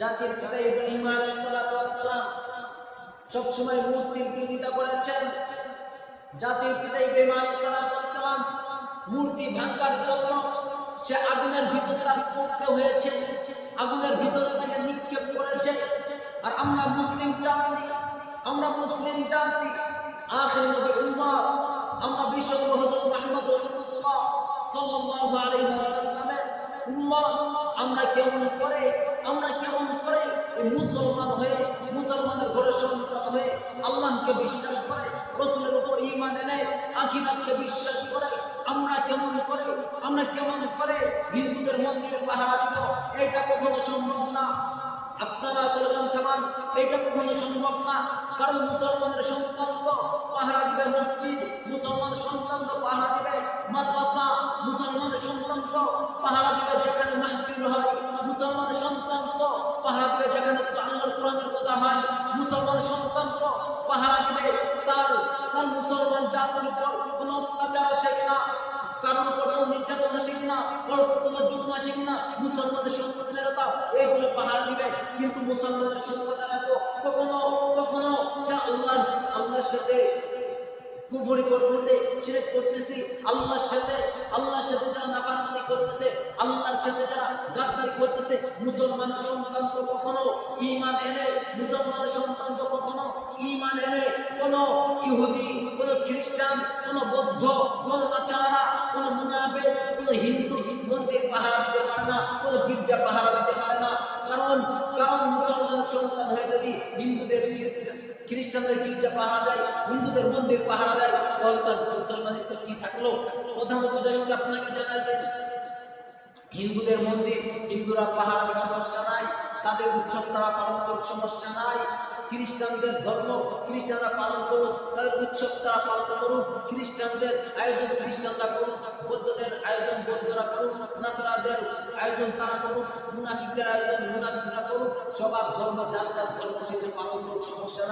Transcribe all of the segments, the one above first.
জাতির পিতা ইব্রাহিম আলাইসালাম সবসময় মূর্তির বিরোধিতা করেছেন। জাতির পিতা ইব্রাহিম আলাইসালাম মূর্তি ভাঙ্গার জন্য সে আগুনের ভিতরে তার পড়তে হয়েছে। আগুনের ভিতরে তাকে নিক্ষেপ করেছে। আর আমরা মুসলিম জাতি, আমরা মুসলিম জাতি, আখির নবী উম্মত, আমরা বিশ্ব হযরত মুহাম্মদ রাসূলুল্লাহ সাল্লাল্লাহু আলাইহি ওয়াসাল্লামের উম্মত আমরা কেমন করে, আমরা কেমন করে মুসলমান হয়ে মুসলমানের ঘরে সন্তান হয়ে আল্লাহকে বিশ্বাস করে, রসুলের উপর ইমান এনে আখিরাতকে বিশ্বাস করে, আমরা কেমন করে, আমরা কেমন করে হিন্দুদের মন্দিরে পাহারা দিব, এটা কখনো সম্ভব না। আপনারা সালাম থামান এটা কখনো সম্ভব না। কারণ মুসলমানের সন্তান তো পাহারা দিবে মসজিদ, মুসলমান সন্তান তো পাহারা দিবে মাদ্রাসা, মুসলমানের সন্তান তো পাহারা পাহারা দিবে যেখানে আল্লাহর কোরআনের কথা হয় মুসলমানের সন্তান পাহারা দিবে, তার তার মুসলমান জাতির উপর কোনো অত্যাচার আসে কিনা কারণ কোনো নির্যাতন আসে কিনা পরপর কোনো যুগ্ম আসে কিনা, মুসলমানদের সন্তানেরা তা এইগুলো পাহাড় দিবে। কিন্তু মুসলমানের সন্তানেরা তো কখনো কখনো যা আল্লাহ, আল্লাহর সাথে কুফরি করতেছে, শিরক করতেছে, আল্লাহর সাথে আল্লাহর সাথে যারা নাফরমানি করতেছে, আল্লাহর সাথে যারা গাদ্দারি করতেছে, মুসলমানের সন্তান তো কখনো ঈমান এনে, মুসলমানের সন্তান তো কখনো ঈমান এনে, কোন ইহুদি, কোন খ্রিস্টান, কোন বৌদ্ধ, কোন নাচারা কোন মুনাফিক, কোন হিন্দু মন্দির পাহারা দিতে পারে না, কোন গির্জা পাহারা দিতে পারে না। কারণ কারণ মুসলমানের সন্তান হয়ে যদি হিন্দুদের গির্জা- খ্রিস্টানদের গির্জা পাহারা দেয়, হিন্দুদের মন্দির পাহারা দেয়, তাহলে তার মুসলমানের তো কি থাকল? প্রধান উপদেশটা আপনাকে জানাবেন হিন্দুদের মন্দির, হিন্দুরা পাহাড় সমস্যা নাই, তাদের উৎসব তারা পালন করুক, সমস্যা নাই। খ্রিস্টানদের ধর্ম, খ্রিস্টানরা পালন করুক, তাদের উৎসব তারা পালন করুক, খ্রিস্টানদের আয়োজন খ্রিস্টানরা করুক, বৌদ্ধদের আয়োজন বৌদ্ধরা করুক, নাসরাদের আয়োজন তারা করুক, মুনাফিকদের আয়োজন মুনাফিকরা করুক, সবার ধর্ম যার যার ধর্ম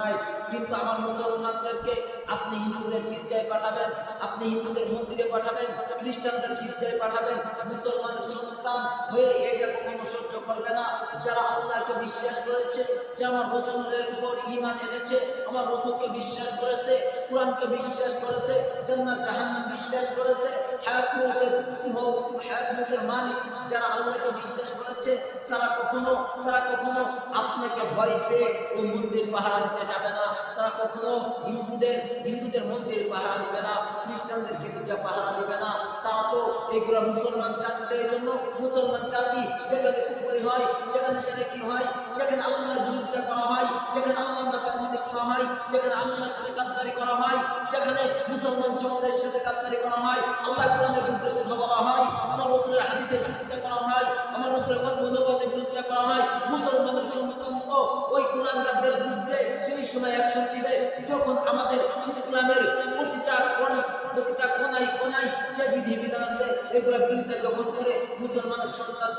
নাই, কিন্তু আমার মুসলমানদেরকে আপনি হিন্দুদের গির্জায় পাঠাবেন, আপনি হিন্দুদের মন্দিরে পাঠাবেন, খ্রিস্টানদের গির্জায় পাঠাবেন, মুসলমানের সন্তান হয়ে এটা কখনো সহ্য করবে না। যারা আল্লাহকে বিশ্বাস করেছে, যে আমার রসুলের উপর ইমান এনেছে, আমার রসুলকে বিশ্বাস করেছে, কোরআনকে বিশ্বাস করেছে, জান্নাত, জাহান্নাম বিশ্বাস করেছে, হায়াত মৌতের হায়াত মালিক যারা আল্লাহকে বিশ্বাস করেছে, তারা কখনো তারা কখনো আপনাকে ভয় পেয়ে ওই মন্দির পাহারা দিতে যাবে না। তারা কখনো হিন্দুদের হিন্দুদের মন্দির পাহারা দিবে না, খ্রিস্টানদের গির্জা পাহারা দিবে না। তারা তো এগুলো মুসলমান জাতিদের জন্য, মুসলমান জাতি যেখানে কুফরি হয়, যেখানে সেটা কি হয়, যেখানে আল্লাহর বিরুদ্ধে করা হয়, যেখানে আল্লাহর নাফরমানি করা হয়, যেখানে আল্লাহর সাথে গাদ্দারি করা হয়, যেখানে মুসলমান সমাজের সাথে গাদ্দারি করা হয় আল্লাহ কোরআনের বিরুদ্ধে কথা বলা হয়, আমার রসুলের হাদিসের বিরুদ্ধে করা হয়, আমার রসুলের কর্মনগতের বিরুদ্ধে করা হয়, মুসলমানের সমস্ত আমাদের ইসলামের প্রতিটা কোণ প্রতিটা কোনায় কোনায় যে বিধি বিধান আছে, এগুলো বিরুদ্ধে যখন করে মুসলমানের সন্তান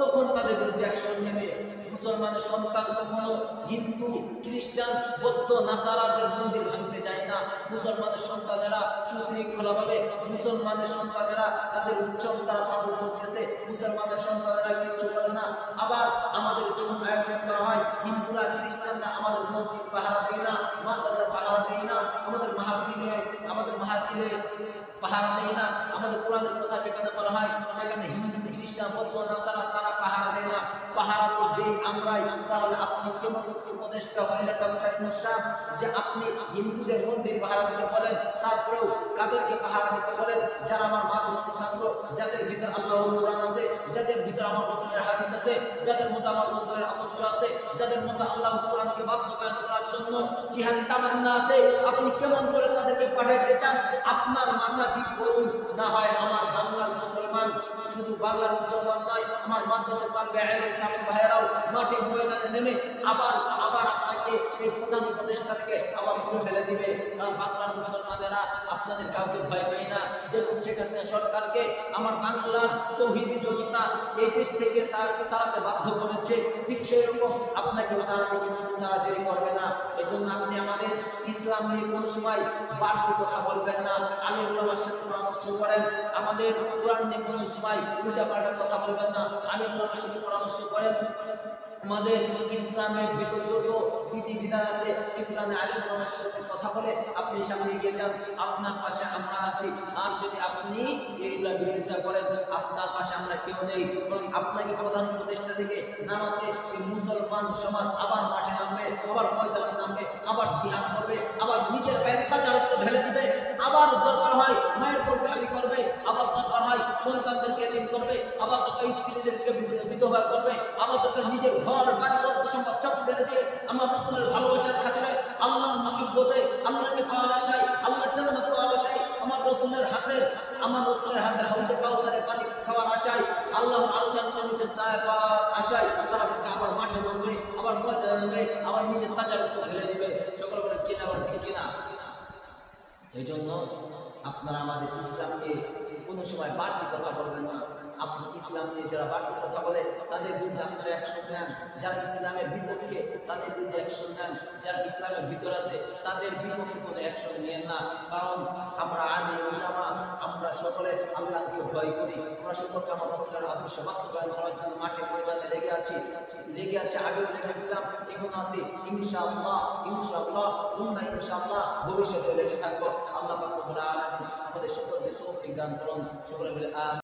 তখন তাদের বিরুদ্ধে অ্যাকশন নেবে। মুসলমানের সন্তান কখনো হিন্দু, খ্রিস্টান, বৌদ্ধ, নাসারাদের মন্দির ভাঙতে যায় না। মুসলমানের সন্তানেরা সুশৃঙ্খলাভাবে মুসলমানের সন্তানেরা তাদের উৎসব তারা পালন করতেছে, মুসলমানের সন্তানেরা কিচ্ছু করে না। আবার আমাদের যখন আয়োজন করা হয়, হিন্দুরা, খ্রিস্টানরা আমাদের মসজিদ পাহারা দেয় না মাহফিলে পাহারা দেয় না, আমাদের কোরআনের কথা যেখানে বলা হয়, সেখানে হিন্দু, খ্রিস্টান, বৌদ্ধ, নাসারা, তারা পাহারা দেয় না। পাহারা তো দেই আমরাই। তাহলে আপনি কেমন উপদেষ্টা হয়ে যাবেন যে আপনি হিন্দুদের মন্দির পাহারা দিতে বলেন, তারপরেও কাদেরকে পাহারা দিতে বলেন? যারা আমার মাদ্রাসা ছাত্র, যাদের ভিতর আল্লাহ কোরআন আছে, যাদের ভিতর আমার রসুলের যাদের মধ্যে আমার রসুলের আদর্শ আছে, যাদের মধ্যে আল্লাহ কোরআনকে বাস্তবায়ন করার জন্য জিহাদি তামান্না আছে, আপনি কেমন করে তাদেরকে পাঠাইতে চান? আপনার মাথা ঠিক করুন। না হয় আমার বাংলার মুসলমান, শুধু বাংলার মুসলমান নয়, আমার মাদ্রাসা পারবে ছাত্র ভাইয়েরাও মাঠে ময়দানে নেমে আবার আবার আমাদের ইসলাম নিয়ে কোনো সময় কথা বলবেন না। করেন। আমাদের কোনো সময় কথা বলবেন না। সাথে পরামর্শ করেন। আমাদের ইসলামের ভিতর বিধি বিধান আছে ইমরান আলিম রমেশের সাথে কথা বলে আপনি সামনে এগিয়ে যান, আপনার পাশে আমরা আছি। আর যদি আপনি এইগুলা বিরোধিতা করেন, আপনার পাশে আমরা কেউ নেই। বরং আপনাকে প্রধান উপদেষ্টা থেকে নামাতে এই মুসলমান সমাজ আবার মাঠে নামবে, আবার ময়দানে নামবে, আবার জিহাদ করবে, আবার নিজের গায়ের কাজারত্ব ঢেলে দিবে, আবার দরকার হয়, মায়ের কোল খালি করবে, আবার দরকার সন্তানদেরকে এদিন করবে, আবার তোকে স্ত্রীদেরকে বিধ- বিধবা করবে, আবার তোকে নিজের ঘর, বাড়ি অর্থ সম্পদ সব ছেড়ে আমার রসুলের ভালোবাসার খাতিরে আল্লাহর মহব্বতে, আল্লাহকে পাওয়ার আশায় আল্লাহ জান্নাত পাওয়ার আশায় আমার রসুলের হাতে, আমার রসুলের হাতে হাউজে কাউসারের পানি খাওয়ার আশায়, আল্লাহর আলোচনা নিচে পাওয়ার আশায় তারা আবার মাঠে নামবে, আবার ময়দানে নামবে, আবার নিজের তাজার ঢেলে দিবে। সকল করে চিনা আবার ঠিক কিনা? এই জন্য আপনারা আমাদের ইসলাম নিয়ে কোনো সময় বাড়তি কথা বলবেন না। আপনি ইসলাম নিয়ে যারা বাড়তি কথা বলে, তাদের বিরুদ্ধে আপনারা অ্যাকশন নেন। যারা ইসলামের বিপক্ষে তাদের বিরুদ্ধে অ্যাকশন নেন। যারা ইসলামের ভিতর আছে, তাদের বিপক্ষে কোনো অ্যাকশন নেন না। কারণ আমরা আগে উলামা, আমরা সকলে আল্লাহকে ভয় করি। আমরা সকলকে আমার আদর্শ বাস্তবায়ন করার জন্য মাঠে ময়দানে আছি। লেগে আছে আগে উঠে গেছিলাম এখন আছে। ইনশাআল্লাহ ইনশাআল্লাহ তোমরা ইনশাআল্লাহ ভবিষ্যতে লেগে থাকব। আল্লাহ পাক আমাদের সকলকে তৌফিক দান করুন। সকলে বলে